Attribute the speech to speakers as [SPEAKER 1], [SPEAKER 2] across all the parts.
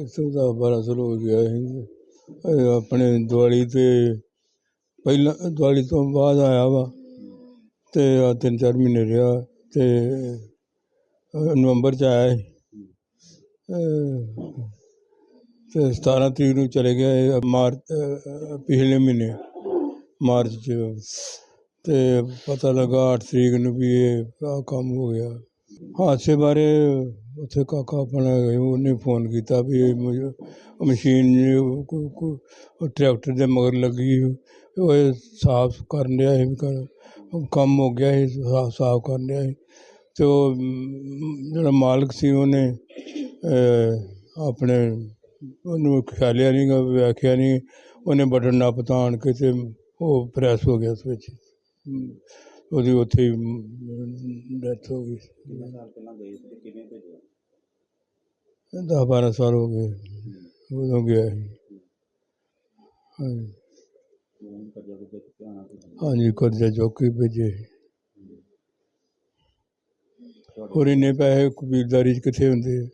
[SPEAKER 1] ਇੱਥੋਂ ਦਾ ਬਾਰਾਂ ਸਾਲ ਹੋ ਗਿਆ ਸੀ ਆਪਣੇ ਦਿਵਾਲੀ ਤੇ ਪਹਿਲਾਂ, ਦਿਵਾਲੀ ਤੋਂ ਬਾਅਦ ਆਇਆ ਵਾ। ਤੇ ਆ ਤਿੰਨ ਚਾਰ ਮਹੀਨੇ ਰਿਹਾ ਤੇ ਨਵੰਬਰ ਚ ਆਇਆ ਸੀ। ਅਹ ਤੇ 17 ਤਰੀਕ ਨੂੰ ਚਲੇ ਗਿਆ ਇਹ ਮਾਰਚ, ਅਹ ਪਿਛਲੇ ਮਹੀਨੇ, ਮਾਰਚ ਚ। ਤੇ ਪਤਾ ਲੱਗਾ 8 ਤਰੀਕ ਨੂੰ ਵੀ ਇਹ ਆਹ ਕੰਮ ਹੋ ਗਿਆ। ਹਾਦਸੇ ਬਾਰੇ ਉੱਥੇ ਕਾਕਾ ਆਪਣਾ ਉਹਨੇ ਫੋਨ ਕੀਤਾ ਵੀ ਇਹ ਮੁਝ- ਮਸ਼ੀਨ ਜੋ ਕੋ- ਕੋ- ਉਹ ਟਰੈਕਟਰ ਦੇ ਮਗਰ ਲੱਗੀ ਉਹ ਇਹ ਸਾਫ਼ ਕਰਨ ਡਿਆ ਸੀ ਵੀ ਕਰ- ਕੰਮ ਹੋ ਗਿਆ ਸੀ ਸਾਫ਼ ਸਾਫ਼ ਕਰਨ ਡਿਆ ਸੀ। ਤੇ ਉਹ ਮ, ਜਿਹੜਾ ਮਾਲਕ ਸੀ ਉਹਨੇ ਅਹ, ਆਪਣੇ ਉਹਨੂੰ ਖਿਆਲਿਆ ਨਹੀਂ ਗਾ ਵੇਖਿਆ ਨਹੀਂ ਉਹਨੇ ਬਟਨ ਨਾ ਪਤਾਣ ਕੇ ਤੇ ਉਹ ਪ੍ਰੈਸ ਹੋ ਗਿਆ ਸਵਿਚ ਉਹਦੀ ਉੱਥੇ ਡੈਥ ਹੋ ਗਈ।
[SPEAKER 2] ਕਿੰਨੇ ਸਾਲ ਪਹਿਲਾਂ ਗਏ ਸੀ ਤੇ ਕਿਵੇਂ ਭੇਜਿਆ?
[SPEAKER 1] ਦਸ ਬਾਰਾਂ ਸਾਲ ਹੋ ਗਏ। ਉਦੋਂ ਗਿਆ ਸੀ। ਹਾਂਜੀ।
[SPEAKER 2] ਫੋਨ ਕਰਜਾ
[SPEAKER 1] ਹਾਂਜੀ ਕਰਜ਼ਾ ਚੁੱਕ ਕੇ ਭੇਜੇ ਹੋਰ ਇੰਨੇ ਪੈਸੇ ਕਬੀਲਦਾਰੀ 'ਚ ਕਿੱਥੇ ਹੁੰਦੇ ਆ?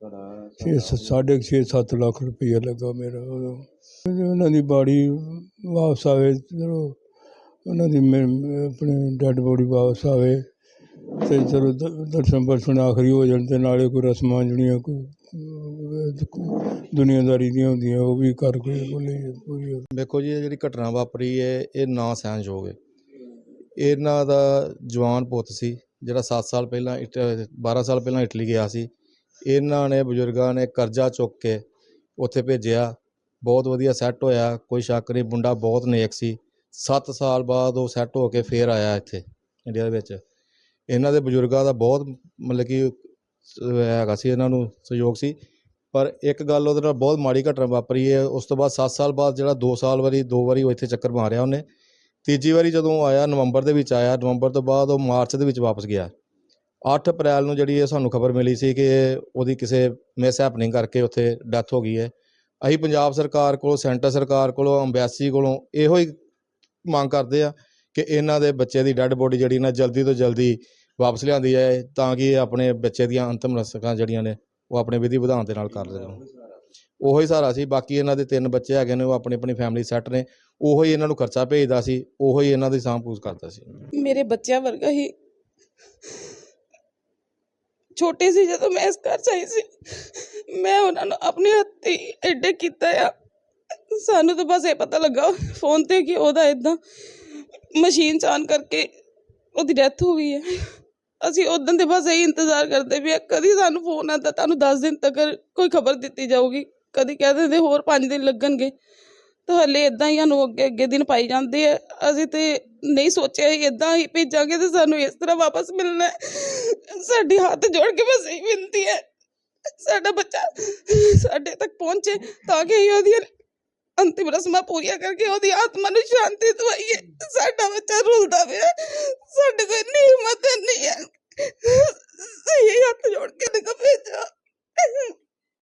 [SPEAKER 2] ਤੁਹਾਡਾ
[SPEAKER 1] ਛੇ ਸ- ਸਾਢੇ ਕੁ ਛੇ ਸੱਤ ਲੱਖ ਰੁਪਈਆ ਲੱਗਾ ਮੇਰਾ ਉਦੋਂ। ਉਹਨਾਂ ਦੀ ਬਾੜੀ ਵਾਪਸ ਆਵੇ ਚਲੋ। ਉਹਨਾਂ ਦੀ ਮੇ- ਮੇ- ਆਪਣੀ ਡੈਡ ਬੋਡੀ ਵਾਪਸ ਆਵੇ ਅਤੇ ਚਲੋ ਦ- ਦਰਸ਼ਨ ਪਰਸ਼ਨ ਆਖਰੀ ਹੋ ਜਾਣ ਅਤੇ ਨਾਲੇ ਕੋਈ ਰਸਮਾਂ ਜਿਹੜੀਆਂ ਕੋਈ, ਦੁਨੀਆਦਾਰੀ ਦੀਆਂ ਹੁੰਦੀਆਂ ਉਹ ਵੀ ਕਰ ਕੇ ਬੋਲੇ ਪੂਰੀ ਹੋ
[SPEAKER 3] ਜੀ, ਇਹ ਜਿਹੜੀ ਘਟਨਾ ਵਾਪਰੀ ਹੈ, ਇਹ ਨਾ ਸਹਿਣਯੋਗ ਹੈ। ਇਹਨਾਂ ਦਾ ਜਵਾਨ ਪੁੱਤ ਸੀ, ਜਿਹੜਾ 7 ਸਾਲ ਪਹਿਲਾਂ ਇਟ 12 ਸਾਲ ਪਹਿਲਾਂ ਇਟਲੀ ਗਿਆ ਸੀ। ਇਹਨਾਂ ਨੇ ਬਜ਼ੁਰਗਾਂ ਨੇ ਕਰਜ਼ਾ ਚੁੱਕ ਕੇ ਉੱਥੇ ਭੇਜਿਆ। ਬਹੁਤ ਵਧੀਆ ਸੈੱਟ ਹੋਇਆ, ਕੋਈ ਸ਼ੱਕ ਨਹੀਂ, ਮੁੰਡਾ ਬਹੁਤ ਨੇਕ ਸੀ। 7 ਸਾਲ ਬਾਅਦ ਉਹ ਸੈੱਟ ਹੋ ਕੇ ਫੇਰ ਆਇਆ ਇੱਥੇ ਇੰਡੀਆ ਦੇ ਵਿੱਚ। ਇਹਨਾਂ ਦੇ ਬਜ਼ੁਰਗਾਂ ਦਾ ਬਹੁਤ ਮਤਲਬ ਕਿ ਹੈਗਾ ਸੀ, ਇਹਨਾਂ ਨੂੰ ਸਹਿਯੋਗ ਸੀ। ਪਰ ਇੱਕ ਗੱਲ ਉਹਦੇ ਨਾਲ ਬਹੁਤ ਮਾੜੀ ਘਟਨਾ ਵਾਪਰੀ ਹੈ, ਉਸ ਤੋਂ ਬਾਅਦ 7 ਸਾਲ ਬਾਅਦ ਜਿਹੜਾ 2 ਸਾਲ ਵਾਰੀ, ਦੋ ਵਾਰੀ ਉਹ ਇੱਥੇ ਚੱਕਰ ਮਾਰਿਆ ਉਹਨੇ। ਤੀਜੀ ਵਾਰੀ ਜਦੋਂ ਆਇਆ, ਨਵੰਬਰ ਦੇ ਵਿੱਚ ਆਇਆ, ਨਵੰਬਰ ਤੋਂ ਬਾਅਦ ਉਹ ਮਾਰਚ ਦੇ ਵਿੱਚ ਵਾਪਸ ਗਿਆ। 8 ਅਪ੍ਰੈਲ ਨੂੰ ਜਿਹੜੀ ਇਹ ਸਾਨੂੰ ਖਬਰ ਮਿਲੀ ਸੀ ਕਿ ਉਹਦੀ ਕਿਸੇ ਮਿਸ ਹੈਪਨਿੰਗ ਕਰਕੇ ਉੱਥੇ ਡੈਥ ਹੋ ਗਈ ਹੈ। ਅਸੀਂ ਪੰਜਾਬ ਸਰਕਾਰ ਕੋਲੋਂ, ਸੈਂਟਰ ਸਰਕਾਰ ਕੋਲੋਂ ਅੰਬੈਸੀ ਕੋਲੋਂ ਇਹੋ ਹੀ ਮੰਗ ਕਰਦੇ ਆ ਕਿ ਇਹਨਾਂ ਦੇ ਬੱਚੇ ਦੀ ਡੈੱਡ ਬੋਡੀ ਜਿਹੜੀ ਨਾ ਜਲਦੀ ਤੋਂ ਜਲਦੀ ਵਾਪਸ ਲਿਆਂਦੀ ਜਾਏ ਤਾਂ ਕਿ ਆਪਣੇ ਬੱਚੇ ਦੀਆਂ ਅੰਤਮ ਰਸਕਾਂ ਜਿਹੜੀਆਂ ਨੇ ਉਹ ਆਪਣੇ ਵਿਧੀ ਵਿਧਾਨ ਦੇ ਨਾਲ ਕਰ ਲੈਣ। ਉਹੋ ਹੀ ਸਹਾਰਾ ਸੀ, ਬਾਕੀ ਇਹਨਾਂ ਦੇ ਤਿੰਨ ਬੱਚੇ ਹੈਗੇ ਨੇ, ਉਹ ਆਪਣੀ ਆਪਣੀ ਫੈਮਿਲੀ ਸੈੱਟ ਨੇ, ਉਹੋ ਹੀ ਇਹਨਾਂ ਨੂੰ ਖਰਚਾ ਭੇਜਦਾ ਸੀ, ਉਹੋ ਹੀ ਇਹਨਾਂ ਦੀ ਸਾਂਭ ਪੂਜ ਕਰਦਾ ਸੀ।
[SPEAKER 4] ਮੇਰੇ ਬੱਚਿਆਂ ਵਰਗਾ ਹੀ ਛੋਟੀ ਸੀ ਜਦੋਂ ਮੈਂ ਇਸ ਘਰ 'ਚ ਆਈ ਸੀ, ਮੈਂ ਉਹਨਾਂ ਨੂੰ ਆਪਣੇ ਹੱਥੀ ਐਡੇ ਕੀਤਾ ਆ। ਸਾਨੂੰ ਤਾਂ ਬਸ ਇਹ ਪਤਾ ਲੱਗਾ ਫੋਨ ਤੇ ਕਿ ਉਹਦਾ ਇਦਾਂ ਮਸ਼ੀਨ ਚਾਨ ਕਰਕੇ ਉਹਦੀ ਡੈਥ ਹੋ ਗਈ ਹੈ। ਅਸੀਂ ਉਦੋਂ ਦੇ ਬਸ ਇਹੀ ਇੰਤਜ਼ਾਰ ਕਰਦੇ ਵੀ ਕਦੀ ਸਾਨੂੰ ਫੋਨ ਆਉਂਦਾ, ਤੁਹਾਨੂੰ 10 ਦਿਨ ਤੱਕ ਕੋਈ ਖਬਰ ਦਿੱਤੀ ਜਾਊਗੀ, ਕਦੀ ਕਹਿ ਦਿੰਦੇ ਹੋਰ 5 ਦਿਨ ਲੱਗਣਗੇ। ਤਾਂ ਹਲੇ ਇਦਾਂ ਹੀ ਸਾਨੂੰ ਅੱਗੇ ਅੱਗੇ ਦਿਨ ਪਾਈ ਜਾਂਦੇ ਆ। ਅਸੀਂ ਤੇ ਨਹੀਂ ਸੋਚਿਆ ਸੀ ਇਦਾਂ ਹੀ ਭੇਜਾਂਗੇ ਤੇ ਸਾਨੂੰ ਇਸ ਤਰ੍ਹਾਂ ਵਾਪਸ ਮਿਲਣਾ ਸਾਡੇ ਹੱਥ ਜੋੜ ਕੇ ਬਸ ਇਹੀ ਬੇਨਤੀ ਹੈ। ਸਾਡਾ ਬੱਚਾ ਸਾਡੇ ਤੱਕ ਪਹੁੰਚੇ ਤਾਂ ਕਿ ਅਸੀਂ ਉਹਦੀਆਂ ਅੰਤਿਮ ਰਸਮਾਂ ਪੂਰੀਆਂ ਕਰਕੇ ਉਹਦੀ ਆਤਮਾ ਨੂੰ ਸ਼ਾਂਤੀ ਦਵਾਈਏ। ਸਾਡਾ ਬੱਚਾ ਰੁਲਦਾ ਪਿਆ।